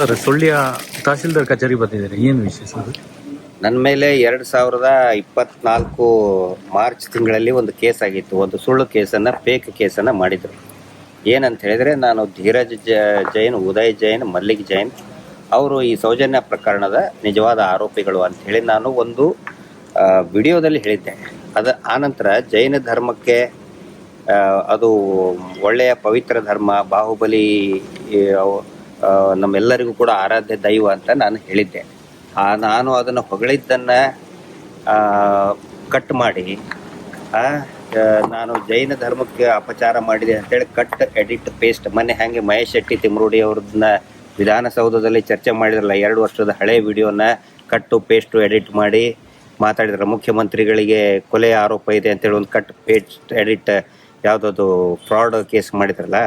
Sir, Sullia tahsildar ಕಚೇರಿ ಬಂದಿದ್ದಾರೆ. ಏನು ಸರ್ ನನ್ನ ಮೇಲೆ ಎರಡು ಸಾವಿರದ ಇಪ್ಪತ್ನಾಲ್ಕು ಮಾರ್ಚ್ ತಿಂಗಳಲ್ಲಿ ಒಂದು ಕೇಸ್ ಆಗಿತ್ತು. ಒಂದು ಸುಳ್ಳು ಕೇಸನ್ನು ಫೇಕ್ ಕೇಸನ್ನು ಮಾಡಿದರು. ಏನಂತ ಹೇಳಿದರೆ, ನಾನು ಧೀರಜ್ ಜೈನ್, ಉದಯ್ ಜೈನ್, ಮಲ್ಲಿಕ್ ಜೈನ್ ಅವರು ಈ ಸೌಜನ್ಯ ಪ್ರಕರಣದ ನಿಜವಾದ ಆರೋಪಿಗಳು ಅಂಥೇಳಿ ನಾನು ಒಂದು ವಿಡಿಯೋದಲ್ಲಿ ಹೇಳಿದ್ದೆ. ಅದು, ಆನಂತರ ಜೈನ ಧರ್ಮಕ್ಕೆ ಅದು ಒಳ್ಳೆಯ ಪವಿತ್ರ ಧರ್ಮ, ಬಾಹುಬಲಿ ನಮ್ಮೆಲ್ಲರಿಗೂ ಕೂಡ ಆರಾಧ್ಯ ದೈವ ಅಂತ ನಾನು ಹೇಳಿದ್ದೆ. ಆ, ನಾನು ಅದನ್ನು ಹೊಗಳಿದ್ದನ್ನ ಕಟ್ ಮಾಡಿ ನಾನು ಜೈನ ಧರ್ಮಕ್ಕೆ ಅಪಚಾರ ಮಾಡಿದೆ ಅಂತೇಳಿ ಕಟ್ ಎಡಿಟ್ ಪೇಸ್ಟ್ ಮೊನ್ನೆ ಹಾಗೆ ಮಹೇಶ್ ಶೆಟ್ಟಿ ತಿಮ್ರೋಡಿ ಅವ್ರನ್ನ ವಿಧಾನಸೌಧದಲ್ಲಿ ಚರ್ಚೆ ಮಾಡಿದ್ರಲ್ಲ, ಎರಡು ವರ್ಷದ ಹಳೆ ವಿಡಿಯೋನ ಕಟ್ಟು ಪೇಸ್ಟು ಎಡಿಟ್ ಮಾಡಿ ಮಾತಾಡಿದ್ರ. ಮುಖ್ಯಮಂತ್ರಿಗಳಿಗೆ ಕೊಲೆ ಆರೋಪ ಇದೆ ಅಂತೇಳಿ ಒಂದು ಕಟ್ ಪೇಸ್ಟ್ ಎಡಿಟ್ ಯಾವುದದು ಫ್ರಾಡ್ ಕೇಸ್ ಮಾಡಿದ್ರಲ್ಲ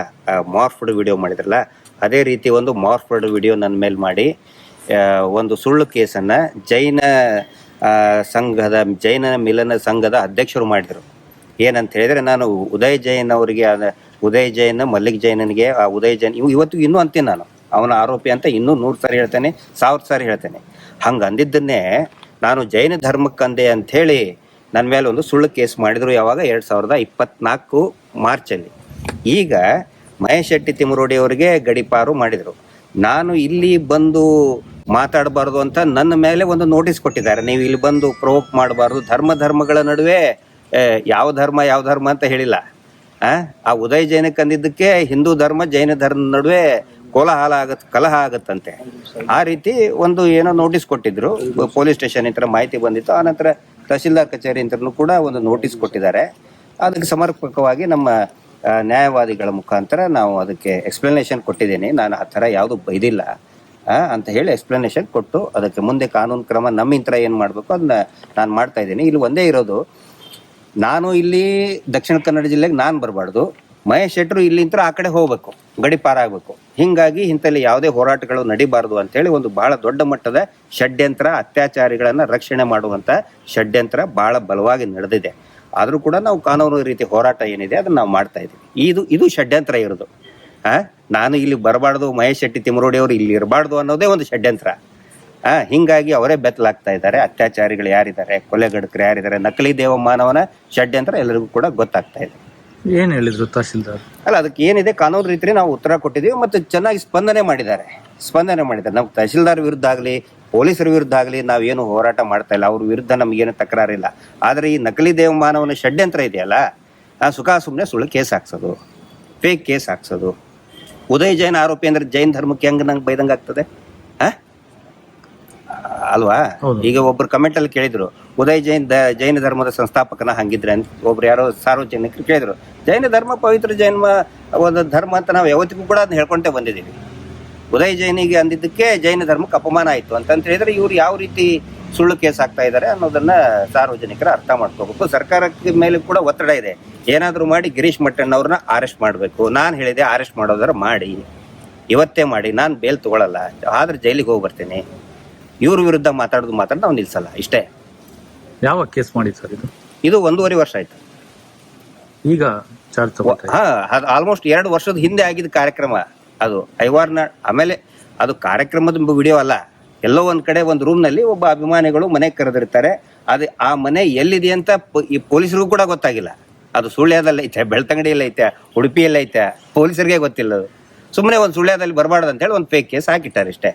ಮಾರ್ಫ್ಡ್ ವಿಡಿಯೋ ಮಾಡಿದ್ರಲ್ಲ ಅದೇ ರೀತಿ ಒಂದು ಮಾರ್ಫರ್ಡ್ ವಿಡಿಯೋ ನನ್ನ ಮೇಲೆ ಮಾಡಿ ಒಂದು ಸುಳ್ಳು ಕೇಸನ್ನು ಜೈನ ಸಂಘದ, ಜೈನ ಮಿಲನ ಸಂಘದ ಅಧ್ಯಕ್ಷರು ಮಾಡಿದರು. ಏನಂತ ಹೇಳಿದರೆ ನಾನು ಉದಯ್ ಜೈನ್ ಅವರಿಗೆ ಉದಯ್ ಜೈನ್, ಮಲ್ಲಿಕ್ ಜೈನನಿಗೆ ಆ, ಉದಯ್ ಜೈನ್, ಇವ್ ಇವತ್ತು ಇನ್ನೂ ಅಂತೀನಿ ನಾನು. ಅವನ ಆರೋಪಿ ಅಂತ ಇನ್ನೂ ನೂರು ಸಾರಿ ಹೇಳ್ತೇನೆ, ಸಾವಿರ ಸಾರಿ ಹೇಳ್ತೇನೆ. ಹಂಗೆ ಅಂದಿದ್ದನ್ನೇ ನಾನು ಜೈನ ಧರ್ಮಕ್ಕಂದೆ ಅಂಥೇಳಿ ನನ್ನ ಮೇಲೆ ಒಂದು ಸುಳ್ಳು ಕೇಸ್ ಮಾಡಿದರು ಯಾವಾಗ? ಎರಡು ಸಾವಿರದ ಇಪ್ಪತ್ನಾಲ್ಕು ಮಾರ್ಚಲ್ಲಿ. ಈಗ ಮಹೇಶ್ ಶೆಟ್ಟಿ ತಿಮರೋಡಿ ಅವರಿಗೆ ಗಡಿಪಾರು ಮಾಡಿದರು. ನಾನು ಇಲ್ಲಿ ಬಂದು ಮಾತಾಡಬಾರ್ದು ಅಂತ ನನ್ನ ಮೇಲೆ ಒಂದು ನೋಟಿಸ್ ಕೊಟ್ಟಿದ್ದಾರೆ. ನೀವು ಇಲ್ಲಿ ಬಂದು ಪ್ರವೋಕ್ ಮಾಡಬಾರ್ದು. ಧರ್ಮ ಧರ್ಮಗಳ ನಡುವೆ ಯಾವ ಧರ್ಮ ಯಾವ ಧರ್ಮ ಅಂತ ಹೇಳಿಲ್ಲ. ಆ ಉದಯ ಜೈನಕ್ಕೆ ಅಂದಿದ್ದಕ್ಕೆ ಹಿಂದೂ ಧರ್ಮ, ಜೈನ ಧರ್ಮ ನಡುವೆ ಕೋಲಾಹಲ ಆಗತ್, ಕಲಹ ಆಗತ್ತಂತೆ. ಆ ರೀತಿ ಒಂದು ಏನೋ ನೋಟಿಸ್ ಕೊಟ್ಟಿದ್ರು. ಪೊಲೀಸ್ ಸ್ಟೇಷನ್ ಇಂತರ ಮಾಹಿತಿ ಬಂದಿತ್ತು. ಆನಂತರ ತಹಶೀಲ್ದಾರ್ ಕಚೇರಿ ಇಂತ್ರನೂ ಕೂಡ ಒಂದು ನೋಟಿಸ್ ಕೊಟ್ಟಿದ್ದಾರೆ. ಅದಕ್ಕೆ ಸಮರ್ಪಕವಾಗಿ ನಮ್ಮ ನ್ಯಾಯವಾದಿಗಳ ಮುಖಾಂತರ ನಾವು ಅದಕ್ಕೆ ಎಕ್ಸ್ಪ್ಲನೇಷನ್ ಕೊಟ್ಟಿದ್ದೀನಿ. ನಾನು ಆ ಥರ ಯಾವುದು ಬೈದಿಲ್ಲ ಅಂತ ಹೇಳಿ ಎಕ್ಸ್ಪ್ಲನೇಷನ್ ಕೊಟ್ಟು ಅದಕ್ಕೆ ಮುಂದೆ ಕಾನೂನು ಕ್ರಮ ನಮ್ಮಿಂತ್ರ ಏನು ಮಾಡಬೇಕು ಅದನ್ನ ನಾನು ಮಾಡ್ತಾ ಇದ್ದೀನಿ. ಇಲ್ಲಿ ಒಂದೇ ಇರೋದು, ನಾನು ಇಲ್ಲಿ ದಕ್ಷಿಣ ಕನ್ನಡ ಜಿಲ್ಲೆಗೆ ನಾನು ಬರಬಾರ್ದು. ಮಹೇಶ್ ಶೆಟ್ಟರು ಇಲ್ಲಿಂತ್ರ ಆ ಕಡೆ ಹೋಗಬೇಕು, ಗಡಿ ಪಾರಾಗಬೇಕು ಹಿಂಗಾಗಿ ಇಂಥಲ್ಲಿ ಯಾವುದೇ ಹೋರಾಟಗಳು ನಡಿಬಾರ್ದು ಅಂತೇಳಿ ಒಂದು ಬಹಳ ದೊಡ್ಡ ಮಟ್ಟದ ಷಡ್ಯಂತ್ರ, ಅತ್ಯಾಚಾರಿಗಳನ್ನು ರಕ್ಷಣೆ ಮಾಡುವಂತ ಷಡ್ಯಂತ್ರ ಬಹಳ ಬಲವಾಗಿ ನಡೆದಿದೆ. ಆದರೂ ಕೂಡ ನಾವು ಕಾನೂನು ರೀತಿ ಹೋರಾಟ ಏನಿದೆ ಅದನ್ನ ನಾವು ಮಾಡ್ತಾ ಇದ್ದೀವಿ. ಇದು ಇದು ಷಡ್ಯಂತ್ರ ಇರೋದು. ಹಾಂ? ನಾನು ಇಲ್ಲಿ ಬರಬಾರ್ದು ಮಹೇಶ್ ಶೆಟ್ಟಿ ತಿಮರೋಡಿ ಅವರು ಇಲ್ಲಿ ಇರಬಾರ್ದು ಅನ್ನೋದೇ ಒಂದು ಷಡ್ಯಂತ್ರ. ಹಾಂ? ಹಿಂಗಾಗಿ ಅವರೇ ಬೆತ್ತಲಾಗ್ತಾ ಇದ್ದಾರೆ. ಅತ್ಯಾಚಾರಿಗಳು ಯಾರಿದ್ದಾರೆ? ಕೊಲೆಗಡಕರು ಯಾರಿದ್ದಾರೆ? ನಕಲಿ ದೇವ ಮಾನವನ ಷಡ್ಯಂತ್ರ ಎಲ್ಲರಿಗೂ ಕೂಡ ಗೊತ್ತಾಗ್ತಾ ಇದೆ. ಏನು ಹೇಳಿದ್ರು ತಹಸೀಲ್ದಾರ್ ಅಲ್ಲ ಅದಕ್ಕೆ ಏನಿದೆ? ಕಾನೂನು ರೀತಿ ನಾವು ಉತ್ತರ ಕೊಟ್ಟಿದ್ದೀವಿ ಮತ್ತು ಚೆನ್ನಾಗಿ ಸ್ಪಂದನೆ ಮಾಡಿದ್ದಾರೆ. ಸ್ಪಂದನೆ ಮಾಡಿದ್ದಾರೆ. ನಾವು ತಹಸೀಲ್ದಾರ್ ವಿರುದ್ಧ ಆಗಲಿ ಪೊಲೀಸರ ವಿರುದ್ಧ ಆಗಲಿ ನಾವೇನು ಹೋರಾಟ ಮಾಡ್ತಾ ಇಲ್ಲ ಅವ್ರ ವಿರುದ್ಧ ನಮಗೇನು ತಕರಾರಿಲ್ಲ ಆದರೆ ಈ ನಕಲಿ ದೇವಮಾನವನ ಷಡ್ಯಂತ್ರ ಇದೆಯಲ್ಲ ಆ ಸುಖ ಸುಮ್ಮನೆ ಸುಳ್ಳು ಕೇಸ್ ಹಾಕ್ಸೋದು ಫೇಕ್ ಕೇಸ್ ಹಾಕ್ಸೋದು. ಉದಯ್ ಜೈನ್ ಆರೋಪಿ ಅಂದ್ರೆ ಜೈನ್ ಧರ್ಮಕ್ಕೆ ಹೆಂಗೆ ನಂಗೆ ಬೈದಂಗೆ ಆಗ್ತದೆ? ಅಲ್ವಾ? ಈಗ ಒಬ್ರು ಕಮೆಂಟಲ್ಲಿ ಕೇಳಿದ್ರು ಉದಯ್ ಜೈನ್ ದ- ಜೈನ ಧರ್ಮದ ಸಂಸ್ಥಾಪಕನ ಹಂಗಿದ್ರೆ ಅಂತ ಒಬ್ರು ಯಾರೋ ಸಾರ್ವಜನಿಕರು ಕೇಳಿದ್ರು. ಜೈನ ಧರ್ಮ ಪವಿತ್ರ ಜೈನ ಒಂದು ಧರ್ಮ ಅಂತ ನಾವು ಯಾವತ್ತಿಗೂ ಕೂಡ ಅದನ್ನ ಹೇಳ್ಕೊಂಡೇ ಬಂದಿದ್ದೀವಿ. ಉದಯ್ ಜೈನಿಗೆ ಅಂದಿದ್ದಕ್ಕೆ ಜೈನ ಧರ್ಮಕ್ಕೆ ಅಪಮಾನ ಆಯಿತು ಅಂತಂತ ಹೇಳಿದ್ರೆ ಇವ್ರು ಯಾವ ರೀತಿ ಸುಳ್ಳು ಕೇಸ್ ಆಗ್ತಾ ಇದ್ದಾರೆ ಅನ್ನೋದನ್ನ ಸಾರ್ವಜನಿಕರ ಅರ್ಥ ಮಾಡ್ಕೋಬೇಕು. ಸರ್ಕಾರಕ್ಕೆ ಮೇಲೆ ಕೂಡ ಒತ್ತಡ ಇದೆ. ಏನಾದರೂ ಮಾಡಿ ಗಿರೀಶ್ ಮಟ್ಟಣ್ಣ ಅವ್ರನ್ನ ಅರೆಸ್ಟ್ ಮಾಡಬೇಕು. ನಾನು ಹೇಳಿದೆ ಅರೆಸ್ಟ್ ಮಾಡೋದಾರ ಮಾಡಿ. ಇವತ್ತೇ ಮಾಡಿ. ನಾನು ಬೇಲ್ ತಗೊಳ್ಳಲ್ಲ ಆದ್ರೆ ಜೈಲಿಗೆ ಹೋಗಿ ಬರ್ತೀನಿ. ಇವ್ರ ವಿರುದ್ಧ ಮಾತಾಡೋದು ಮಾತ್ರ ನಾವು ನಿಲ್ಸಲ್ಲ. ಇಷ್ಟೇ. ಯಾವ ಕೇಸ್ ಮಾಡಿ ಸರ್ ಇದು? ಇದು ಒಂದೂವರೆ ವರ್ಷ ಆಯ್ತು. ಈಗ ಚಾರ್ಜ್ ಹಾ ಆಲ್ಮೋಸ್ಟ್ ಎರಡು ವರ್ಷದ ಹಿಂದೆ ಆಗಿದ ಕಾರ್ಯಕ್ರಮ. ಅದು ಐವಾರ್ನ, ಆಮೇಲೆ ಅದು ಕಾರ್ಯಕ್ರಮದ ವಿಡಿಯೋ ಅಲ್ಲ. ಎಲ್ಲೋ ಒಂದು ಕಡೆ ಒಂದು ರೂಮ್ನಲ್ಲಿ ಒಬ್ಬ ಅಭಿಮಾನಿಗಳು ಮನೆ ಕರೆದಿರ್ತಾರೆ. ಅದು ಆ ಮನೆ ಎಲ್ಲಿದೆ ಅಂತ ಈ ಪೊಲೀಸರಿಗೂ ಕೂಡ ಗೊತ್ತಾಗಿಲ್ಲ. ಅದು ಸುಳ್ಯದಲ್ಲಿ ಐತೆ, ಬೆಳ್ತಂಗಡಿಯಲ್ಲಿ ಐತೆ, ಉಡುಪಿಯಲ್ಲಿ ಐತೆ, ಪೊಲೀಸರಿಗೆ ಗೊತ್ತಿಲ್ಲ ಅದು. ಸುಮ್ಮನೆ ಒಂದು ಸುಳ್ಯದಲ್ಲಿ ಬರಬಾರ್ದು ಅಂತೇಳಿ ಒಂದು ಫೇಕ್ ಕೇಸ್ ಹಾಕಿಟ್ಟಾರೆ ಇಷ್ಟೇ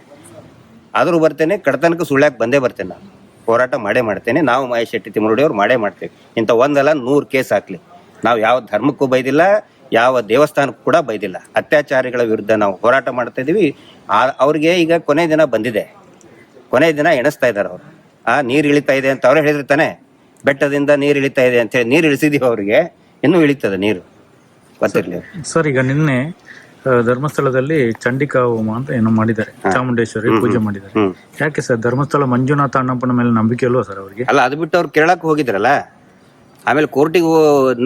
ಆದರೂ ಬರ್ತೇನೆ, ಕಡತನಕ್ಕೆ ಸುಳ್ಯಕ್ಕೆ ಬಂದೇ ಬರ್ತೇನೆ ನಾನು. ಹೋರಾಟ ಮಾಡೇ ಮಾಡ್ತೇನೆ. ನಾವು ಮಹೇಶ್ ಶೆಟ್ಟಿ ತಿಮ್ಮರುಡಿ ಅವ್ರು ಮಾಡೇ ಮಾಡ್ತೇವೆ. ಇಂಥ ಒಂದಲ್ಲ ನೂರು ಕೇಸ್ ಹಾಕ್ಲಿ. ನಾವು ಯಾವ ಧರ್ಮಕ್ಕೂ ಬೈದಿಲ್ಲ. ಯಾವ ದೇವಸ್ಥಾನಕ್ಕೂ ಕೂಡ ಬೈದಿಲ್ಲ. ಅತ್ಯಾಚಾರಿಗಳ ವಿರುದ್ಧ ನಾವು ಹೋರಾಟ ಮಾಡ್ತಾ ಇದೀವಿ. ಅವ್ರಿಗೆ ಈಗ ಕೊನೆ ದಿನ ಬಂದಿದೆ. ಕೊನೆ ದಿನ ಎಣಿಸ್ತಾ ಇದ್ದಾರೆ ಅವರು. ಆ ನೀರು ಇಳಿತಾ ಇದೆ ಅಂತ ಅವರೇ ತಾನೆ? ಬೆಟ್ಟದಿಂದ ನೀರು ಇಳಿತಾ ಇದೆ ಅಂತ ಹೇಳಿ ನೀರು ಇಳಿಸಿದೀವಿ ಅವರಿಗೆ. ಇನ್ನೂ ಇಳಿತದೆ ನೀರು. ಗೊತ್ತಿರಲಿ ಸರ್ ಈಗ ನಿನ್ನೆ ಧರ್ಮಸ್ಥಳದಲ್ಲಿ ಚಂಡಿಕಾ ಹೋಮ ಅಂತ ಏನೋ ಮಾಡಿದ್ದಾರೆ. ಚಾಮುಂಡೇಶ್ವರಿ ಪೂಜೆ ಮಾಡಿದ್ದಾರೆ. ಯಾಕೆ ಸರ್? ಧರ್ಮಸ್ಥಳ ಮಂಜುನಾಥ ಅಣ್ಣಪ್ಪನ ಮೇಲೆ ನಂಬಿಕೆ ಅಲ್ವಾ ಸರ್ ಅವರಿಗೆ? ಅಲ್ಲ ಅದು ಬಿಟ್ಟು ಅವ್ರು ಕೇಳಕ್ ಹೋಗಿದ್ರಲ್ಲ? ಆಮೇಲೆ ಕೋರ್ಟಿಗೆ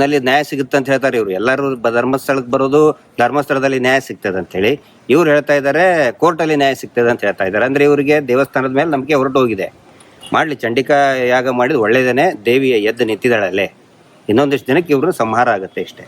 ನಲ್ಲಿ ನ್ಯಾಯ ಸಿಗುತ್ತೆ ಅಂತ ಹೇಳ್ತಾರೆ ಇವರು. ಎಲ್ಲರೂ ಧರ್ಮಸ್ಥಳಕ್ಕೆ ಬರೋದು, ಧರ್ಮಸ್ಥಳದಲ್ಲಿ ನ್ಯಾಯ ಸಿಗ್ತದೆ ಅಂತ ಹೇಳಿ ಇವ್ರು ಹೇಳ್ತಾ ಇದ್ದಾರೆ ಕೋರ್ಟಲ್ಲಿ ನ್ಯಾಯ ಸಿಗ್ತದೆ ಅಂತ ಹೇಳ್ತಾ ಇದ್ದಾರೆ ಅಂದ್ರೆ ಇವರಿಗೆ ದೇವಸ್ಥಾನದ ಮೇಲೆ ನಂಬಿಕೆ ಹೊರಟು ಹೋಗಿದೆ ಮಾಡ್ಲಿ, ಚಂಡಿಕಾ ಯಾಗ ಮಾಡಿದ ಒಳ್ಳೇದೇನೆ, ದೇವಿಯ ಎದ್ದು ನಿಂತಿದ್ದಾಳಲ್ಲೇ. ಇನ್ನೊಂದಿಷ್ಟು ದಿನಕ್ಕೆ ಇವರು ಸಂಹಾರ ಆಗುತ್ತೆ ಇಷ್ಟೇ.